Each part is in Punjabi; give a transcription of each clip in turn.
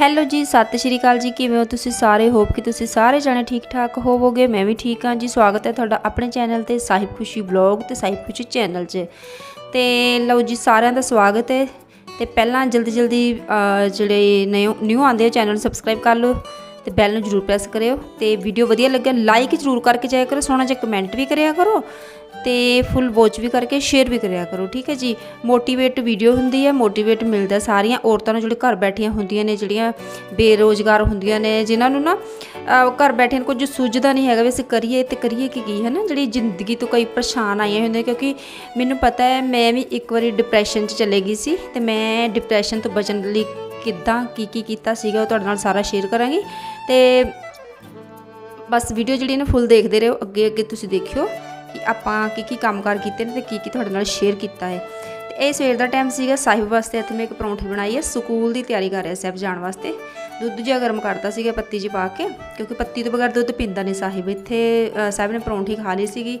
ਹੈਲੋ ਜੀ, ਸਤਿ ਸ਼੍ਰੀ ਅਕਾਲ ਜੀ, ਕਿਵੇਂ ਹੋ ਤੁਸੀਂ ਸਾਰੇ? ਹੋਪ ਕਿ ਤੁਸੀਂ ਸਾਰੇ ਜਾਣੇ ਠੀਕ ਠਾਕ ਹੋਵੋਗੇ। ਮੈਂ ਵੀ ਠੀਕ ਹਾਂ ਜੀ, ਸਵਾਗਤ ਹੈ ਤੁਹਾਡਾ ਆਪਣੇ ਚੈਨਲ ਤੇ, ਸਾਹਿਬ ਖੁਸ਼ੀ ਬਲੌਗ ਤੇ, ਸਾਹਿਬ ਖੁਸ਼ੀ ਚੈਨਲ 'ਚ। ਤੇ ਲਓ ਜੀ, ਸਾਰਿਆਂ ਦਾ ਸਵਾਗਤ ਹੈ। ਤੇ ਪਹਿਲਾਂ ਜਲਦੀ ਜਲਦੀ ਜਿਹੜੇ ਨਿਊ ਨਿਊ ਆਉਂਦੇ ਹੋ ਚੈਨਲ ਨੂੰ ਸਬਸਕ੍ਰਾਈਬ ਕਰ ਲਓ ਤੇ ਬੈਲ ਨੂੰ ਜਰੂਰ ਪ੍ਰੈਸ ਕਰਿਓ। ਤੇ ਵੀਡੀਓ ਵਧੀਆ ਲੱਗਿਆ ਲਾਈਕ ਜਰੂਰ ਕਰਕੇ ਜਾਇਆ ਕਰੋ, ਸੋਹਣਾ ਜਿਹਾ ਕਮੈਂਟ ਵੀ ਕਰਿਆ ਕਰੋ। ਤੇ ਫੁੱਲ ਵੋਚ ਵੀ ਕਰਕੇ ਸ਼ੇਅਰ ਵੀ ਕਰਿਆ ਕਰੋ, ਠੀਕ ਹੈ ਜੀ? ਮੋਟੀਵੇਟ ਵੀਡੀਓ ਹੁੰਦੀ ਹੈ ਮੋਟੀਵੇਟ ਮਿਲਦਾ ਸਾਰੀਆਂ ਔਰਤਾਂ ਨੂੰ ਜਿਹੜੇ ਘਰ ਬੈਠੀਆਂ ਹੁੰਦੀਆਂ ਨੇ, ਜਿਹੜੀਆਂ ਬੇਰੋਜ਼ਗਾਰ ਹੁੰਦੀਆਂ ਨੇ, ਜਿਨ੍ਹਾਂ ਨੂੰ ਨਾ ਘਰ ਬੈਠਿਆਂ ਨੂੰ ਕੁਝ ਸੁੱਝਦਾ ਨਹੀਂ ਹੈਗਾ ਵੀ ਅਸੀਂ ਕਰੀਏ ਤੇ ਕਰੀਏ ਕੀ ਕੀ ਹੈ ਨਾ ਜਿਹੜੀ ਜ਼ਿੰਦਗੀ ਤੋਂ ਕਈ ਪਰੇਸ਼ਾਨ ਆਈਆਂ ਹੁੰਦੀਆਂ ਕਿਉਂਕਿ ਮੈਨੂੰ ਪਤਾ ਹੈ, ਮੈਂ ਵੀ ਇੱਕ ਵਾਰੀ ਡਿਪਰੈਸ਼ਨ 'ਚ ਚਲੇ ਗਈ ਸੀ ਤੇ ਮੈਂ ਡਿਪਰੈਸ਼ਨ ਤੋਂ ਬਚਣ ਲਈ ਕਿੱਦਾਂ ਕੀ ਕੀ ਕੀਤਾ ਸੀਗਾ ਉਹ ਤੁਹਾਡੇ ਨਾਲ ਸਾਰਾ ਸ਼ੇਅਰ ਕਰਾਂਗੀ। ਤੇ ਬਸ ਵੀਡੀਓ ਜਿਹੜੀ ਨਾ ਫੁੱਲ ਦੇਖਦੇ ਰਹੋ ਅੱਗੇ ਅੱਗੇ ਤੁਸੀਂ ਦੇਖਿਓ। ਕਿ ਆਪਾਂ ਕੀ ਕੀ ਕੰਮਕਾਰ ਕੀਤੇ ਨੇ ਤੇ ਕੀ ਕੀ ਤੁਹਾਡੇ ਨਾਲ ਸ਼ੇਅਰ ਕੀਤਾ ਹੈ। ਤੇ ਇਹ ਸਵੇਰ ਦਾ ਟਾਈਮ ਸੀਗਾ, ਸਾਹਿਬ ਵਾਸਤੇ ਇੱਥੇ ਮੈਂ ਇੱਕ ਪਰੌਂਠੀ ਬਣਾਈ ਹੈ, ਸਕੂਲ ਦੀ ਤਿਆਰੀ ਕਰ ਰਿਹਾ ਸਾਹਿਬ ਜਾਣ ਵਾਸਤੇ। ਦੁੱਧ ਜਿਹਾ ਗਰਮ ਕਰਤਾ ਸੀਗਾ ਪੱਤੀ ਜੀ ਪਾ ਕੇ, ਕਿਉਂਕਿ ਪੱਤੀ ਤੋਂ ਬਗੈਰ ਦੁੱਧ ਪੀਂਦਾ ਨਹੀਂ ਸਾਹਿਬ। ਇੱਥੇ ਸਾਹਿਬ ਨੇ ਪਰੌਂਠੀ ਖਾ ਲਈ ਸੀਗੀ।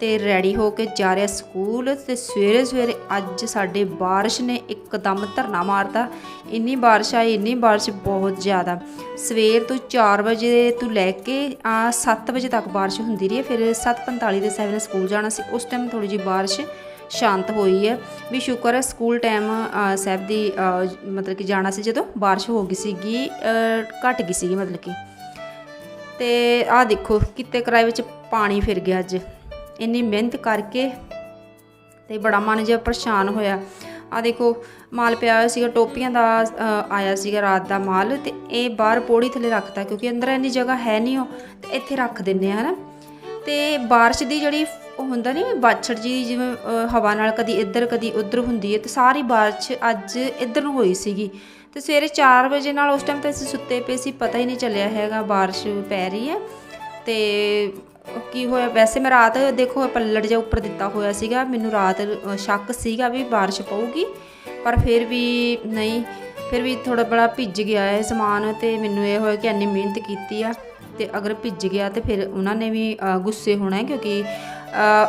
ਤੇ ਰੈਡੀ ਹੋ ਕੇ ਜਾ ਰਿਹਾ ਸਕੂਲ ਤੇ ਸਵੇਰੇ ਸਵੇਰੇ ਅੱਜ ਸਾਡੇ ਬਾਰਿਸ਼ ਨੇ ਇੱਕਦਮ ਧਰਨਾ ਮਾਰਤਾ। ਇੰਨੀ ਬਾਰਿਸ਼ ਆਈ ਇੰਨੀ ਬਾਰਿਸ਼ ਬਹੁਤ ਜ਼ਿਆਦਾ। ਸਵੇਰ ਤੋਂ 4 ਵਜੇ ਤੋਂ ਲੈ ਕੇ ਆ 7 ਵਜੇ ਤੱਕ ਬਾਰਿਸ਼ ਹੁੰਦੀ ਰਹੀ ਹੈ। ਫਿਰ 7:45 ਦੇ ਸਾਹਿਬ ਨੇ ਸਕੂਲ ਜਾਣਾ ਸੀ। ਉਸ ਟਾਈਮ ਥੋੜੀ ਜਿਹੀ ਬਾਰਿਸ਼ ਸ਼ਾਂਤ ਹੋਈ ਹੈ। ਵੀ ਸ਼ੁਕਰ ਹੈ ਸਕੂਲ ਟਾਈਮ ਸਾਹਿਬ ਦੀ ਮਤਲਬ ਕਿ ਜਾਣਾ ਸੀ ਜਦੋਂ ਬਾਰਿਸ਼ ਹੋ ਗਈ ਸੀਗੀ ਅ, ਘਟ ਗਈ ਸੀਗੀ ਮਤਲਬ ਕਿ। ਤੇ ਆਹ ਦੇਖੋ ਕਿਤੇ ਕਿਰਾਏ ਵਿੱਚ ਪਾਣੀ ਫਿਰ ਗਿਆ ਅੱਜ। ਇੰਨੀ ਮਿਹਨਤ ਕਰਕੇ ਤੇ ਬੜਾ ਮਨ ਜਿਹਾ ਪਰੇਸ਼ਾਨ ਹੋਇਆ। ਆ ਦੇਖੋ, ਮਾਲ ਪਿਆ ਹੋਇਆ ਸੀਗਾ, ਟੋਪੀਆਂ ਦਾ ਆਇਆ ਸੀਗਾ ਰਾਤ ਦਾ ਮਾਲ ਤੇ ਇਹ ਬਾਹਰ ਪੌੜੀ ਥੱਲੇ ਰੱਖਤਾ ਕਿਉਂਕਿ ਅੰਦਰ ਇੰਨੀ ਜਗ੍ਹਾ ਹੈ ਨਹੀਂ ਉਹ, ਤੇ ਇੱਥੇ ਰੱਖ ਦਿੰਨੇ ਆ ਹਨਾ। ਤੇ ਬਾਰਿਸ਼ ਦੀ ਜਿਹੜੀ ਉਹ ਹੁੰਦਾ ਨਹੀਂ ਬਾਛੜ ਜੀ ਜਿਵੇਂ ਹਵਾ ਨਾਲ ਕਦੀ ਇੱਧਰ, ਕਦੀ ਉੱਧਰ ਹੁੰਦੀ ਹੈ ਤੇ ਸਾਰੀ ਬਾਰਿਸ਼ ਅੱਜ ਇੱਧਰ ਨੂੰ ਹੋਈ ਸੀਗੀ। ਤੇ ਸਵੇਰੇ 4 ਵਜੇ ਨਾਲ ਉਸ ਟਾਈਮ ਤੇ ਅਸੀਂ ਸੁੱਤੇ ਪਏ ਸੀ, ਪਤਾ ਹੀ ਨਹੀਂ ਚੱਲਿਆ ਹੈਗਾ, ਬਾਰਿਸ਼ ਪੈ ਰਹੀ ਹੈ। ਤੇ ਕੀ ਹੋਇਆ? ਵੈਸੇ ਮੈਂ ਰਾਤ ਦੇਖੋ ਪੱਲੜ ਜਿਹਾ ਉੱਪਰ ਦਿੱਤਾ ਹੋਇਆ ਸੀਗਾ। ਮੈਨੂੰ ਰਾਤ ਸ਼ੱਕ ਸੀਗਾ ਵੀ ਬਾਰਿਸ਼ ਪਊਗੀ, ਪਰ ਫਿਰ ਵੀ ਨਹੀਂ। ਫਿਰ ਵੀ ਥੋੜਾ ਬੜਾ ਭਿੱਜ ਗਿਆ ਹੈ ਸਮਾਨ ਤੇ ਮੈਨੂੰ ਇਹ ਹੋਇਆ ਕਿ ਇੰਨੀ ਮਿਹਨਤ ਕੀਤੀ ਆ ਤੇ ਅਗਰ ਭਿੱਜ ਗਿਆ ਤੇ ਫਿਰ ਉਹਨਾਂ ਨੇ ਵੀ ਗੁੱਸੇ ਹੋਣਾ ਕਿਉਂਕਿ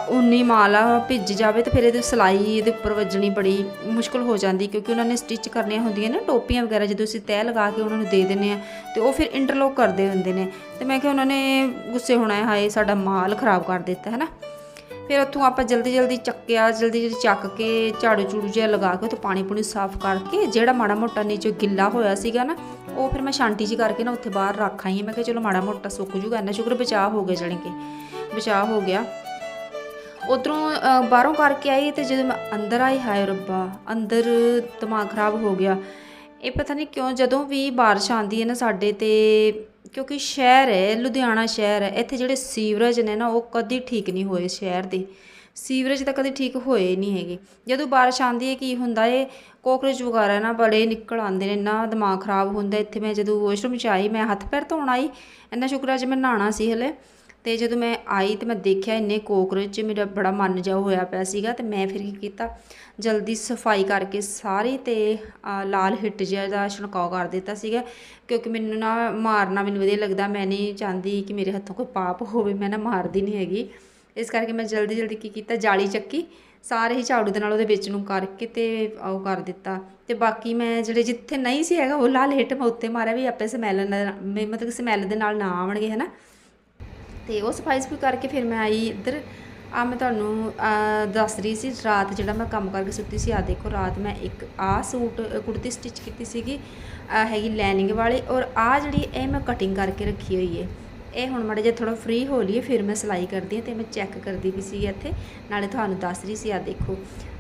ਉਨੀ ਮਾਲ ਆ ਭਿੱਜ ਜਾਵੇ ਤੇ ਫਿਰ ਇਹਦੀ ਸਲਾਈ ਇਹਦੇ ਉੱਪਰ ਵੱਜਣੀ ਬੜੀ ਮੁਸ਼ਕਲ ਹੋ ਜਾਂਦੀ ਕਿਉਂਕਿ ਉਹਨਾਂ ਨੇ ਸਟਿਚ ਕਰਨੀਆਂ ਹੁੰਦੀਆਂ ਨੇ, ਟੋਪੀਆਂ ਵਗੈਰਾ ਜਦੋਂ ਅਸੀਂ ਤੈਅ ਲਗਾ ਕੇ ਉਹਨਾਂ ਨੂੰ ਦੇ ਦਿੰਨੇ ਆ ਤੇ ਉਹ ਫਿਰ ਇੰਟਰਲੋਕ ਕਰਦੇ ਹੁੰਦੇ ਨੇ। ਤੇ ਮੈਂ ਕਿਹਾ ਉਹਨਾਂ ਨੇ ਗੁੱਸੇ ਹੋਣਾ ਹੈ, ਹਾਏ ਸਾਡਾ ਮਾਲ ਖਰਾਬ ਕਰ ਦਿੱਤਾ ਹੈ ਨਾ ਫਿਰ ਉੱਥੋਂ ਆਪਾਂ ਜਲਦੀ ਜਲਦੀ ਚੱਕਿਆ, ਜਲਦੀ ਜਲਦੀ ਚੱਕ ਕੇ ਝਾੜੂ ਝੂੜੂ ਜਿਹਾ ਲਗਾ ਕੇ ਉੱਥੇ ਪਾਣੀ ਪੂਣੀ ਸਾਫ਼ ਕਰਕੇ ਜਿਹੜਾ ਮਾੜਾ ਮੋਟਾ ਨੀਚੇ ਗਿੱਲਾ ਹੋਇਆ ਸੀਗਾ ਨਾ, ਉਹ ਫਿਰ ਮੈਂ ਛਾਂਟੀ ਜੀ ਕਰਕੇ ਨਾ ਉੱਥੇ ਬਾਹਰ ਰੱਖ ਆਈ ਮੈਂ ਕਿਹਾ ਚਲੋ ਮਾੜਾ ਮੋਟਾ ਸੁੱਕ ਜੂਗਾ, ਇੰਨਾ ਸ਼ੁਕਰ ਬਚਾਅ ਹੋ ਗਿਆ ਜਾਣੀ ਕਿ, ਬਚਾਅ ਹੋ ਗਿਆ। ਉਧਰੋਂ ਬਾਹਰੋਂ ਕਰਕੇ ਆਈ ਤੇ ਜਦੋਂ ਮੈਂ ਅੰਦਰ ਆਈ, ਹਾਏ ਰੱਬਾ, ਅੰਦਰ ਦਿਮਾਗ ਖਰਾਬ ਹੋ ਗਿਆ। ਇਹ ਪਤਾ ਨਹੀਂ ਕਿਉਂ, ਜਦੋਂ ਵੀ ਬਾਰਿਸ਼ ਆਉਂਦੀ ਹੈ ਨਾ ਸਾਡੇ ਤੇ, ਕਿਉਂਕਿ ਸ਼ਹਿਰ ਹੈ, ਲੁਧਿਆਣਾ ਸ਼ਹਿਰ ਹੈ, ਇੱਥੇ ਜਿਹੜੇ ਸੀਵਰੇਜ ਨੇ ਨਾ, ਉਹ ਕਦੀ ਠੀਕ ਨਹੀਂ ਹੋਏ ਸ਼ਹਿਰ ਦੇ। ਸੀਵਰੇਜ ਤਾਂ ਕਦੇ ਠੀਕ ਹੋਏ ਨਹੀਂ ਹੈਗੇ। ਜਦੋਂ ਬਾਰਿਸ਼ ਆਉਂਦੀ ਹੈ, ਕੀ ਹੁੰਦਾ ਏ? ਕੋਕਰੋਚ ਵਗੈਰਾ ਨਾ ਬੜੇ ਨਿਕਲ ਆਉਂਦੇ ਨੇ ਨਾ ਦਿਮਾਗ ਖਰਾਬ ਹੁੰਦਾ ਇੱਥੇ। ਮੈਂ ਜਦੋਂ ਵਾਸ਼ਰੂਮ 'ਚ ਆਈ, ਮੈਂ ਹੱਥ ਪੈਰ ਧੋਣ ਆਈ, ਇੰਨਾ ਸ਼ੁਕਰ ਅੱਜ ਮੈਂ ਨਹਾਣਾ ਸੀ ਹਲੇ। ਤੇ ਜਦੋਂ ਮੈਂ ਆਈ ਤੇ ਮੈਂ ਦੇਖਿਆ ਇੰਨੇ ਕੋਕਰੋਚ ਮੇਰਾ ਬੜਾ ਮਨ ਜਾ ਹੋਇਆ ਪਿਆ ਸੀਗਾ ਤੇ ਮੈਂ ਫਿਰ ਕੀ ਕੀਤਾ, ਜਲਦੀ ਸਫ਼ਾਈ ਕਰਕੇ ਸਾਰੀ ਤੇ ਲਾਲ ਹਿੱਟ ਜਿਹਾ ਦਾ ਛਿੜਕਾਅ ਕਰ ਦਿੱਤਾ ਸੀਗਾ, ਕਿਉਂਕਿ ਮੈਨੂੰ ਨਾ ਮਾਰਨਾ ਮੈਨੂੰ ਵਧੀਆ ਲੱਗਦਾ, ਮੈਂ ਨਹੀਂ ਚਾਹੁੰਦੀ ਕਿ ਮੇਰੇ ਹੱਥੋਂ ਕੋਈ ਪਾਪ ਹੋਵੇ, ਮੈਂ ਨਾ ਮਾਰਦੀ ਨਹੀਂ ਹੈਗੀ। ਇਸ ਕਰਕੇ ਮੈਂ ਜਲਦੀ ਜਲਦੀ ਕੀ ਕੀਤਾ, ਜਾਲੀ ਚੱਕੀ, ਸਾਰੇ ਹੀ ਝਾੜੂ ਦੇ ਨਾਲ ਉਹਦੇ ਵਿੱਚ ਨੂੰ ਕਰਕੇ ਤੇ ਉਹ ਕਰ ਦਿੱਤਾ। ਤੇ ਬਾਕੀ ਮੈਂ ਜਿਹੜੇ ਜਿੱਥੇ ਨਹੀਂ ਸੀ ਹੈਗਾ, ਉਹ ਲਾਲ ਹਿੱਟ ਮੈਂ ਉੱਤੇ ਮਾਰਿਆ ਵੀ ਆਪੇ ਸਮੈਲ ਮਤਲਬ ਸਮੈਲ ਦੇ ਨਾਲ ਨਾ ਆਵਣਗੇ ਹਨਾ? ਤੇ ਉਹ ਸਫ਼ਾਈ ਸਫ਼ਾਈ ਕਰਕੇ ਫਿਰ ਮੈਂ ਆਈ ਇੱਧਰ। ਆ ਮੈਂ ਤੁਹਾਨੂੰ ਦੱਸ ਰਹੀ ਸੀ, ਰਾਤ ਜਿਹੜਾ ਮੈਂ ਕੰਮ ਕਰਕੇ ਸੁੱਤੀ ਸੀ ਆ ਦੇਖੋ ਰਾਤ ਮੈਂ ਇੱਕ ਆ ਸੂਟ ਕੁੜਤੀ ਸਟਿਚ ਕੀਤੀ ਸੀਗੀ ਆ ਹੈਗੀ ਲੈਨਿੰਗ ਵਾਲੀ ਔਰ ਆ ਜਿਹੜੀ ਇਹ ਮੈਂ ਕਟਿੰਗ ਕਰਕੇ ਰੱਖੀ ਹੋਈ ਹੈ ਇਹ ਹੁਣ ਮਾੜਾ ਜੇ ਥੋੜਾ ਫ੍ਰੀ ਹੋ ਲਈਏ, ਫਿਰ ਮੈਂ ਸਿਲਾਈ ਕਰਦੀ ਹਾਂ ਤੇ ਮੈਂ ਚੈੱਕ ਕਰਦੀ ਵੀ ਸੀ ਇੱਥੇ। ਨਾਲੇ ਤੁਹਾਨੂੰ ਦੱਸ ਰਹੀ ਸੀ ਆ ਦੇਖੋ,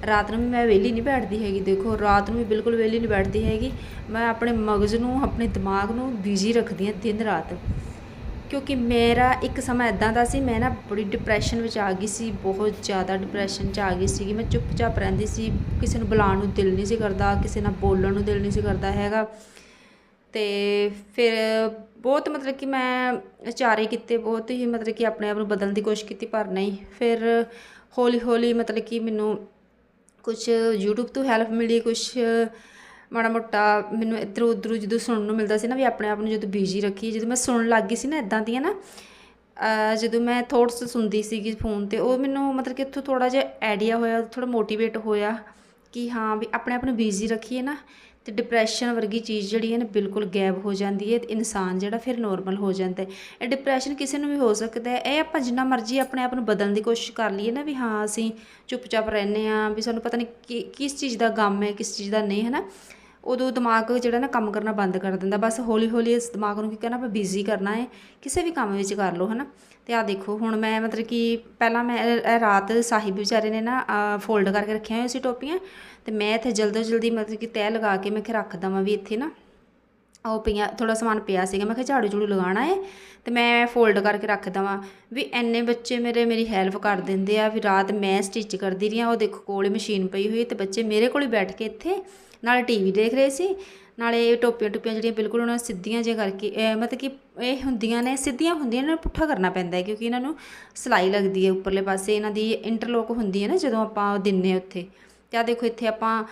ਰਾਤ ਨੂੰ ਵੀ ਮੈਂ ਵਿਹਲੀ ਨਹੀਂ ਬੈਠਦੀ ਹੈਗੀ, ਦੇਖੋ ਰਾਤ ਨੂੰ ਵੀ ਬਿਲਕੁਲ ਵਿਹਲੀ ਨਹੀਂ ਬੈਠਦੀ ਹੈਗੀ। ਮੈਂ ਆਪਣੇ ਮਗਜ਼ ਨੂੰ, ਆਪਣੇ ਦਿਮਾਗ ਨੂੰ ਬਿਜ਼ੀ ਰੱਖਦੀ ਹਾਂ ਦਿਨ ਰਾਤ। ਕਿਉਂਕਿ ਮੇਰਾ ਇੱਕ ਸਮਾਂ ਇਦਾਂ ਦਾ ਸੀ, ਮੈਂ ਨਾ ਬੜੀ ਡਿਪਰੈਸ਼ਨ ਵਿੱਚ ਆ ਗਈ ਸੀ, ਬਹੁਤ ਜ਼ਿਆਦਾ ਡਿਪਰੈਸ਼ਨ 'ਚ ਆ ਗਈ ਸੀਗੀ। ਮੈਂ ਚੁੱਪਚਾਪ ਰਹਿੰਦੀ ਸੀ, ਕਿਸੇ ਨੂੰ ਬੁਲਾਉਣ ਨੂੰ ਦਿਲ ਨਹੀਂ ਸੀ ਕਰਦਾ, ਕਿਸੇ ਨਾਲ ਬੋਲਣ ਨੂੰ ਦਿਲ ਨਹੀਂ ਸੀ ਕਰਦਾ ਹੈਗਾ। ਤੇ ਫਿਰ ਬਹੁਤ ਮਤਲਬ ਕਿ ਮੈਂ ਚਾਰੇ ਕੀਤੇ, ਬਹੁਤ ਹੀ ਮਤਲਬ ਕਿ ਆਪਣੇ ਆਪ ਨੂੰ ਬਦਲਣ ਦੀ ਕੋਸ਼ਿਸ਼ ਕੀਤੀ, ਪਰ ਨਹੀਂ। ਫਿਰ ਹੌਲੀ ਹੌਲੀ ਮਤਲਬ ਕਿ ਮੈਨੂੰ ਕੁਝ YouTube ਤੋਂ ਹੈਲਪ ਮਿਲੀ ਕੁਝ ਮਾੜਾ ਮੋਟਾ ਮੈਨੂੰ ਇੱਧਰ ਉੱਧਰ ਜਦੋਂ ਸੁਣਨ ਨੂੰ ਮਿਲਦਾ ਸੀ ਨਾ ਵੀ ਆਪਣੇ ਆਪ ਨੂੰ ਜਦੋਂ ਬਿਜ਼ੀ ਰੱਖੀ, ਜਦੋਂ ਮੈਂ ਸੁਣਨ ਲੱਗ ਗਈ ਸੀ ਨਾ ਇਦਾਂ ਦੀਆਂ ਨਾ ਜਦੋਂ ਮੈਂ ਥੋਟਸ ਸੁਣਦੀ ਸੀਗੀ ਫੋਨ ਤੇ, ਉਹ ਮੈਨੂੰ ਮਤਲਬ ਕਿ ਇੱਥੋਂ ਥੋੜਾ ਜਿਹਾ ਆਈਡੀਆ ਹੋਇਆ ਥੋੜਾ ਮੋਟੀਵੇਟ ਹੋਇਆ ਕਿ ਹਾਂ ਵੀ ਆਪਣੇ ਆਪ ਨੂੰ ਬਿਜ਼ੀ ਰੱਖੀਏ ਨਾ ਤੇ ਡਿਪਰੈਸ਼ਨ ਵਰਗੀ ਚੀਜ਼ ਜਿਹੜੀ ਹੈ ਨਾ ਬਿਲਕੁਲ ਗਾਇਬ ਹੋ ਜਾਂਦੀ ਹੈ ਤੇ ਇਨਸਾਨ ਜਿਹੜਾ ਫਿਰ ਨੋਰਮਲ ਹੋ ਜਾਂਦਾ ਹੈ। ਇਹ ਡਿਪਰੈਸ਼ਨ ਕਿਸੇ ਨੂੰ ਵੀ ਹੋ ਸਕਦਾ ਹੈ, ਇਹ ਆਪਾਂ ਜਿੰਨਾ ਮਰਜ਼ੀ ਆਪਣੇ ਆਪ ਨੂੰ ਬਦਲਣ ਦੀ ਕੋਸ਼ਿਸ਼ ਕਰ ਲਈਏ ਨਾ ਵੀ ਹਾਂ ਅਸੀਂ ਚੁੱਪਚਾਪ ਰਹਿੰਦੇ ਆ ਵੀ ਸਾਨੂੰ ਪਤਾ ਨਹੀਂ ਕਿ ਕਿਸ ਚੀਜ਼ ਦਾ ਗਮ ਹੈ, ਕਿਸ ਚੀਜ਼ ਦਾ ਨਹੀਂ, ਹੈ ਨਾ? ਉਦੋਂ ਦਿਮਾਗ ਜਿਹੜਾ ਨਾ ਕੰਮ ਕਰਨਾ ਬੰਦ ਕਰ ਦਿੰਦਾ। ਬਸ ਹੌਲੀ ਹੌਲੀ ਇਸ ਦਿਮਾਗ ਨੂੰ ਕੀ ਕਰਨਾ, ਆਪਾਂ ਬਿਜ਼ੀ ਕਰਨਾ ਹੈ। ਕਿਸੇ ਵੀ ਕੰਮ ਵਿੱਚ ਕਰ ਲਓ, ਹਨਾ? ਤੇ ਆ ਦੇਖੋ, ਹੁਣ ਮੈਂ ਮਤਲਬ ਕਿ ਪਹਿਲਾਂ ਮੈਂ ਰਾਤ ਸਾਹਿਬ ਵਿਚਾਰੇ ਨੇ ਨਾ ਫੋਲਡ ਕਰਕੇ ਰੱਖੀਆਂ ਹੋਈਆਂ ਸੀ ਟੋਪੀਆਂ। ਤੇ ਮੈਂ ਇੱਥੇ ਜਲਦੀ ਜਲਦੀ ਮਤਲਬ ਕਿ ਤੈਅ ਲਗਾ ਕੇ ਮੈਂ ਕਿ ਰੱਖ ਦਵਾਂ ਵੀ ਇੱਥੇ ਨਾ। ਉਹ ਪਿਆ ਥੋੜਾ ਸਮਾਨ ਪਿਆ ਸੀਗਾ। ਮੈਂ ਕਿਹਾ ਝਾੜੂ ਝੂੜੂ ਲਗਾਉਣਾ ਹੈ। ਤੇ ਮੈਂ ਫੋਲਡ ਕਰਕੇ ਰੱਖ ਦਵਾਂ। ਵੀ ਐਨੇ ਬੱਚੇ ਮੇਰੇ, ਮੇਰੀ ਹੈਲਪ ਕਰ ਦਿੰਦੇ ਆ। ਵੀ ਰਾਤ ਮੈਂ ਸਟਿਚ ਕਰਦੀ ਰਹੀ ਆ ਉਹ ਦੇਖੋ ਕੋਲੇ ਮਸ਼ੀਨ ਪਈ ਹੋਈ ਤੇ ਬੱਚੇ ਮੇਰੇ ਕੋਲ ਹੀ ਬੈਠ ਕੇ ਇੱਥੇ ਨਾਲੇ ਟੀਵੀ ਦੇਖ ਰਹੇ ਸੀ, ਨਾਲੇ ਟੋਪੀਆਂ ਟੋਪੀਆਂ ਜਿਹੜੀਆਂ ਬਿਲਕੁਲ ਉਹਨਾਂ ਸਿੱਧੀਆਂ ਜੇ ਕਰਕੇ ਮਤਲਬ ਕਿ ਇਹ ਹੁੰਦੀਆਂ ਨੇ, ਸਿੱਧੀਆਂ ਹੁੰਦੀਆਂ ਨੇ ਪੁੱਠਾ ਕਰਨਾ ਪੈਂਦਾ ਹੈ ਕਿਉਂਕਿ ਇਹਨਾਂ ਨੂੰ ਸਿਲਾਈ ਲੱਗਦੀ ਹੈ ਉੱਪਰਲੇ ਪਾਸੇ, ਇਹਨਾਂ ਦੀ ਇੰਟਰਲੋਕ ਹੁੰਦੀ ਹੈ ਨਾ ਜਦੋਂ ਆਪਾਂ ਦਿੰਨੇ ਆ ਉੱਥੇ। ਤੇ ਆ ਦੇਖੋ ਇੱਥੇ ਆਪਾਂ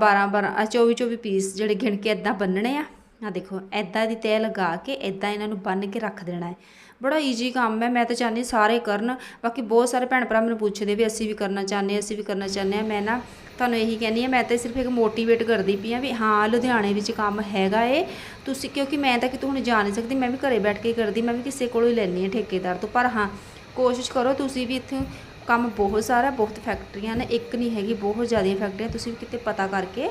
12 12 24 24 ਪੀਸ ਜਿਹੜੇ ਗਿਣ ਕੇ ਇਦਾਂ ਬੰਨਣੇ ਆ ਆ ਦੇਖੋ ਐਦਾਂ ਦੀ ਤੈਅ ਲਗਾ ਕੇ ਐਦਾਂ ਇਹਨਾਂ ਨੂੰ ਬੰਨ ਕੇ ਰੱਖ ਦੇਣਾ ਹੈ। ਬੜਾ ਈਜ਼ੀ ਕੰਮ ਹੈ, ਮੈਂ ਤਾਂ ਚਾਹੁੰਦੀ ਸਾਰੇ ਕਰਨ। ਬਾਕੀ ਬਹੁਤ ਸਾਰੇ ਭੈਣ ਭਰਾ ਮੈਨੂੰ ਪੁੱਛਦੇ ਵੀ ਅਸੀਂ ਵੀ ਕਰਨਾ ਚਾਹੁੰਦੇ ਅਸੀਂ ਵੀ ਕਰਨਾ ਚਾਹੁੰਦੇ ਹਾਂ। ਮੈਂ ਨਾ ਤੁਹਾਨੂੰ ਇਹੀ ਕਹਿੰਦੀ ਹਾਂ, ਮੈਂ ਤਾਂ ਸਿਰਫ ਇੱਕ ਮੋਟੀਵੇਟ ਕਰਦੀ ਪਈ ਹਾਂ ਵੀ ਹਾਂ, ਲੁਧਿਆਣੇ ਵਿੱਚ ਕੰਮ ਹੈਗਾ ਏ। ਤੁਸੀਂ ਕਿਉਂਕਿ ਮੈਂ ਤਾਂ ਕਿਤੋਂ ਹੁਣ ਜਾ ਨਹੀਂ ਸਕਦੀ, ਮੈਂ ਵੀ ਘਰੇ ਬੈਠ ਕੇ ਕਰਦੀ, ਮੈਂ ਵੀ ਕਿਸੇ ਕੋਲੋਂ ਹੀ ਲੈਣੀ ਹੈ ਠੇਕੇਦਾਰ ਤੋਂ। ਪਰ ਹਾਂ, ਕੋਸ਼ਿਸ਼ ਕਰੋ, ਤੁਸੀਂ ਵੀ ਇੱਥੇ ਕੰਮ ਬਹੁਤ ਸਾਰਾ, ਬਹੁਤ ਫੈਕਟਰੀਆਂ ਨੇ, ਇੱਕ ਨਹੀਂ ਹੈਗੀ, ਬਹੁਤ ਜ਼ਿਆਦੀਆਂ ਫੈਕਟਰੀਆਂ, ਤੁਸੀਂ ਵੀ ਕਿਤੇ ਪਤਾ ਕਰਕੇ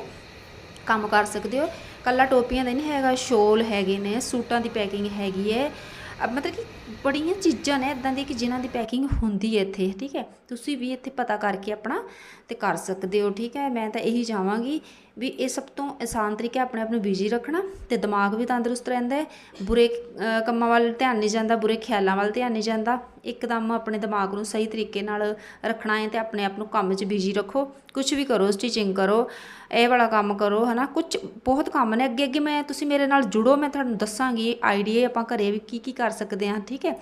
ਕੰਮ ਕਰ ਸਕਦੇ ਹੋ। ਕੱਲਾ ਟੋਪੀਆਂ ਦਾ ਹੀ ਨਹੀਂ ਹੈਗਾ, ਸ਼ੋਲ ਹੈਗੇ ਨੇ, ਸੂਟਾਂ ਦੀ ਪੈਕਿੰਗ ਹੈਗੀ ਹੈ। ਮਤਲਬ ਕਿ ਬੜੀਆਂ ਚੀਜ਼ਾਂ ਨੇ ਇਦਾਂ ਦੀ ਕਿ ਜਿਨ੍ਹਾਂ ਦੀ ਪੈਕਿੰਗ ਹੁੰਦੀ ਹੈ ਇੱਥੇ, ਠੀਕ ਹੈ? ਤੁਸੀਂ ਵੀ ਇੱਥੇ ਪਤਾ ਕਰਕੇ ਆਪਣਾ ਤੇ ਕਰ ਸਕਦੇ ਹੋ, ਠੀਕ ਹੈ? ਮੈਂ ਤਾਂ ਇਹੀ ਚਾਹਾਂਗੀ ਵੀ ਇਹ ਸਭ ਤੋਂ ਆਸਾਨ ਤਰੀਕਾ ਆਪਣੇ ਆਪ ਨੂੰ ਬਿਜ਼ੀ ਰੱਖਣਾ ਤੇ ਦਿਮਾਗ ਵੀ ਤੰਦਰੁਸਤ ਰਹਿੰਦਾ ਹੈ, ਬੁਰੇ ਕੰਮਾਂ ਵੱਲ ਧਿਆਨ ਨਹੀਂ ਜਾਂਦਾ, ਬੁਰੇ ਖਿਆਲਾਂ ਵੱਲ ਧਿਆਨ ਨਹੀਂ ਜਾਂਦਾ, ਇੱਕਦਮ ਆਪਣੇ ਦਿਮਾਗ ਨੂੰ ਸਹੀ ਤਰੀਕੇ ਨਾਲ ਰੱਖਣਾ ਹੈ ਤੇ ਆਪਣੇ ਆਪ ਨੂੰ ਕੰਮ 'ਚ ਬਿਜ਼ੀ ਰੱਖੋ ਕੁਝ ਵੀ ਕਰੋ ਸਟਿਚਿੰਗ ਕਰੋ, ਇਹ ਵਾਲਾ ਕੰਮ ਕਰੋ, ਹਨਾ ਕੁਝ ਬਹੁਤ ਕੰਮ ਨੇ ਅੱਗੇ ਅੱਗੇ ਮੈਂ, ਤੁਸੀਂ ਮੇਰੇ ਨਾਲ ਜੁੜੋ, ਮੈਂ ਤੁਹਾਨੂੰ ਦੱਸਾਂਗੀ ਆਈਡੀਆ ਆਪਾਂ ਘਰੇ ਵੀ ਕੀ ਕੀ ਕਰ ਸਕਦੇ ਹਾਂ, ਠੀਕ ਹੈ?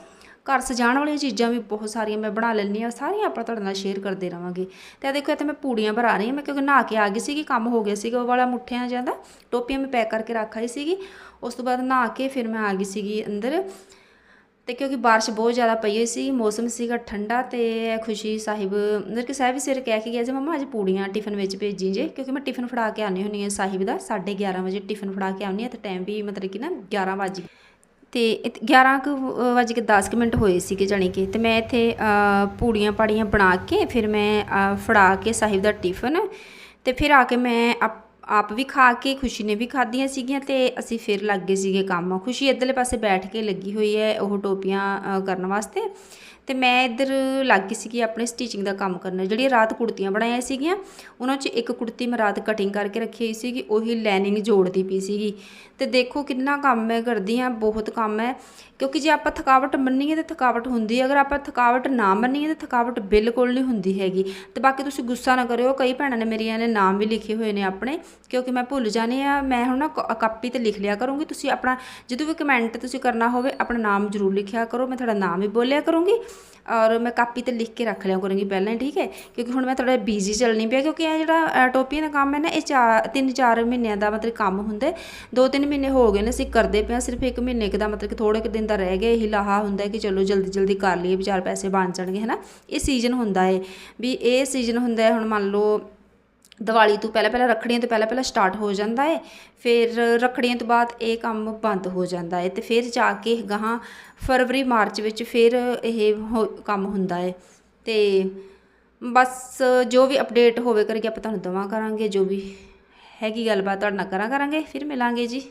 ਘਰ ਸਜਾਉਣ ਵਾਲੀਆਂ ਚੀਜ਼ਾਂ ਵੀ ਬਹੁਤ ਸਾਰੀਆਂ ਮੈਂ ਬਣਾ ਲੈਂਦੀ ਹਾਂ, ਸਾਰੀਆਂ ਆਪਾਂ ਤੁਹਾਡੇ ਨਾਲ ਸ਼ੇਅਰ ਕਰਦੇ ਰਵਾਂਗੇ। ਤੇ ਆ ਦੇਖੋ, ਇੱਥੇ ਮੈਂ ਪੂੜੀਆਂ ਭਰਾ ਰਹੀ ਹਾਂ। ਮੈਂ ਕਿਉਂਕਿ ਨਹਾ ਕੇ ਆ ਗਈ ਸੀਗੀ, ਕੰਮ ਹੋ ਗਿਆ ਸੀਗਾ, ਉਹ ਵਾਲਾ ਮੁੱਠਿਆਂ ਜਾਂਦਾ ਟੋਪੀਆਂ ਮੈਂ ਪੈਕ ਕਰਕੇ ਰੱਖ ਆਈ ਸੀਗੀ। ਉਸ ਤੋਂ ਬਾਅਦ ਨਹਾ ਕੇ ਫਿਰ ਮੈਂ ਆ ਗਈ ਸੀਗੀ ਅੰਦਰ। ਤੇ ਕਿਉਂਕਿ ਬਾਰਿਸ਼ ਬਹੁਤ ਜ਼ਿਆਦਾ ਪਈ ਹੋਈ ਸੀ, ਮੌਸਮ ਸੀਗਾ ਠੰਡਾ ਤੇ ਖੁਸ਼ੀ ਸਾਹਿਬ, ਮਤਲਬ ਕਿ ਸਾਹਿਬ ਵੀ ਸਵੇਰੇ ਕਹਿ ਕੇ ਗਿਆ ਸੀ, ਮੰਮਾ, ਅੱਜ ਪੂੜੀਆਂ ਟਿਫਨ ਵਿੱਚ ਭੇਜੀ ਜੇ, ਕਿਉਂਕਿ ਮੈਂ ਟਿਫਨ ਫੜਾ ਕੇ ਆਉਂਦੀ ਹੁੰਦੀ ਹਾਂ, ਸਾਹਿਬ ਦਾ 11:30 ਵਜੇ ਟਿਫਨ ਫੜਾ ਕੇ ਆਉਂਦੀ ਹਾਂ, ਤੇ ਟਾਈਮ ਵੀ ਮਤਲਬ ਕਿ ਨਾ 11 ਵਜੇ ਅਤੇ ਇਤ- 11 ਕੁ ਵੱਜ ਕੇ ਦਸ ਕੁ ਮਿੰਟ ਹੋਏ ਸੀਗੇ ਜਾਣੀ ਕਿ ਅਤੇ ਮੈਂ ਇੱਥੇ ਪੂੜੀਆਂ ਪਾੜੀਆਂ ਬਣਾ ਕੇ ਫਿਰ ਮੈਂ ਫੜਾ ਕੇ ਸਾਹਿਬ ਦਾ ਟਿਫਨ ਅਤੇ ਫਿਰ ਆ ਕੇ ਮੈਂ ਆਪ ਆਪ ਵੀ ਖਾ ਕੇ ਖੁਸ਼ੀ ਨੇ ਵੀ ਖਾਧੀਆਂ ਸੀਗੀਆਂ ਅਤੇ ਅਸੀਂ ਫਿਰ ਲੱਗ ਗਏ ਸੀਗੇ ਕੰਮ। ਖੁਸ਼ੀ ਇੱਧਰਲੇ ਪਾਸੇ ਬੈਠ ਕੇ ਲੱਗੀ ਹੋਈ ਹੈ ਉਹ ਟੋਪੀਆਂ ਕਰਨ ਵਾਸਤੇ ਤੇ ਮੈਂ ਇੱਧਰ ਲੱਗ ਗਈ ਸੀਗੀ ਆਪਣੇ ਸਟਿਚਿੰਗ ਦਾ ਕੰਮ ਕਰਨਾ। ਜਿਹੜੀਆਂ ਰਾਤ ਕੁੜਤੀਆਂ ਬਣਾਈਆਂ ਸੀਗੀਆਂ, ਉਹਨਾਂ 'ਚ ਇੱਕ ਕੁੜਤੀ ਮੈਂ ਰਾਤ ਕਟਿੰਗ ਕਰਕੇ ਰੱਖੀ ਹੋਈ ਸੀਗੀ, ਉਹੀ ਲਾਈਨਿੰਗ ਜੋੜਦੀ ਪਈ ਸੀਗੀ। ਤੇ ਦੇਖੋ ਕਿੰਨਾ ਕੰਮ ਮੈਂ ਕਰਦੀ ਆ ਬਹੁਤ ਕੰਮ ਹੈ। ਕਿਉਂਕਿ ਜੇ ਆਪਾਂ ਥਕਾਵਟ ਮੰਨੀਏ ਤਾਂ ਥਕਾਵਟ ਹੁੰਦੀ ਹੈ, ਅਗਰ ਆਪਾਂ ਥਕਾਵਟ ਨਾ ਮੰਨੀਏ ਤਾਂ ਥਕਾਵਟ ਬਿਲਕੁਲ ਨਹੀਂ ਹੁੰਦੀ ਹੈਗੀ। ਤੇ ਬਾਕੀ ਤੁਸੀਂ ਗੁੱਸਾ ਨਾ ਕਰਿਓ, ਕਈ ਭੈਣਾਂ ਨੇ ਮੇਰੀਆਂ ਨੇ ਨਾਮ ਵੀ ਲਿਖੇ ਹੋਏ ਨੇ ਆਪਣੇ, ਕਿਉਂਕਿ ਮੈਂ ਭੁੱਲ ਜਾਣੀ ਆ ਮੈਂ ਹੁਣ ਨਾ ਕਾਪੀ ਤੇ ਲਿਖ ਲਿਆ ਕਰੂੰਗੀ। ਤੁਸੀਂ ਆਪਣਾ, ਜਦੋਂ ਵੀ ਕਮੈਂਟ ਤੁਸੀਂ ਕਰਨਾ ਹੋਵੇ, ਆਪਣਾ ਨਾਮ ਜ਼ਰੂਰ ਲਿਖਿਆ ਕਰੋ। ਮੈਂ ਤੁਹਾਡਾ ਨਾਮ ਵੀ ਬੋਲਿਆ ਕਰੂੰਗੀ। ਔਰ ਮੈਂ ਕਾਪੀ ਤੇ ਲਿਖ ਕੇ ਰੱਖ ਲਿਆ ਕਰੂੰਗੀ ਪਹਿਲਾਂ ਹੀ, ਠੀਕ ਹੈ? ਕਿਉਂਕਿ ਹੁਣ ਮੈਂ ਥੋੜਾ ਬਿਜ਼ੀ ਚੱਲਣੀ ਪਿਆ, ਕਿਉਂਕਿ ਇਹ ਜਿਹੜਾ ਟੋਪੀਆਂ ਦਾ ਕੰਮ ਹੈ ਨਾ, ਇਹ ਚਾਰ ਤਿੰਨ ਚਾਰ ਮਹੀਨਿਆਂ ਦਾ ਮਤਲਬ ਕੰਮ ਹੁੰਦਾ। ਹੈ। ਦੋ ਤਿੰਨ ਮਹੀਨੇ ਹੋ ਗਏ ਨੇ ਅਸੀਂ ਕਰਦੇ ਪਏ ਹਾਂ, ਸਿਰਫ ਇੱਕ ਮਹੀਨੇ ਕੁ ਦਾ ਮਤਲਬ ਕਿ ਥੋੜੇ ਕੁ ਦਿਨ ਦਾ ਰਹਿ ਗਿਆ, ਇਹੀ ਲਾਹਾ ਹੁੰਦਾ ਕਿ ਚਲੋ ਜਲਦੀ ਜਲਦੀ ਕਰ ਲਈਏ ਵਿਚਾਰ ਪੈਸੇ ਬਣ ਜਾਣਗੇ ਹਨਾ ਇਹ ਸੀਜ਼ਨ ਹੁੰਦਾ ਹੈ ਵੀ ਇਹ ਸੀਜ਼ਨ ਹੁੰਦਾ ਹੈ ਹੁਣ ਮੰਨ ਲਓ ਦੀਵਾਲੀ ਤੋਂ ਪਹਿਲਾਂ ਪਹਿਲਾਂ ਰੱਖੜੀਆਂ ਤੋਂ ਪਹਿਲਾਂ ਪਹਿਲਾਂ ਸਟਾਰਟ ਹੋ ਜਾਂਦਾ ਹੈ, ਫਿਰ ਰੱਖੜੀਆਂ ਤੋਂ ਬਾਅਦ ਇਹ ਕੰਮ ਬੰਦ ਹੋ ਜਾਂਦਾ ਹੈ ਅਤੇ ਫਿਰ ਜਾ ਕੇ ਗਾਹਾਂ ਫਰਵਰੀ, ਮਾਰਚ ਵਿੱਚ ਫਿਰ ਇਹ ਹੋ- ਕੰਮ ਹੁੰਦਾ ਹੈ ਤੇ ਬਸ ਜੋ ਵੀ ਅਪਡੇਟ ਹੋਵੇ ਕਰਕੇ ਆਪਾਂ ਤੁਹਾਨੂੰ ਦਵਾ ਕਰਾਂਗੇ, ਜੋ ਵੀ ਹੈਗੀ ਗੱਲਬਾਤ ਤੁਹਾਡੇ ਨਾਲ ਕਰਾਂ ਕਰਾਂਗੇ, ਫਿਰ ਮਿਲਾਂਗੇ ਜੀ।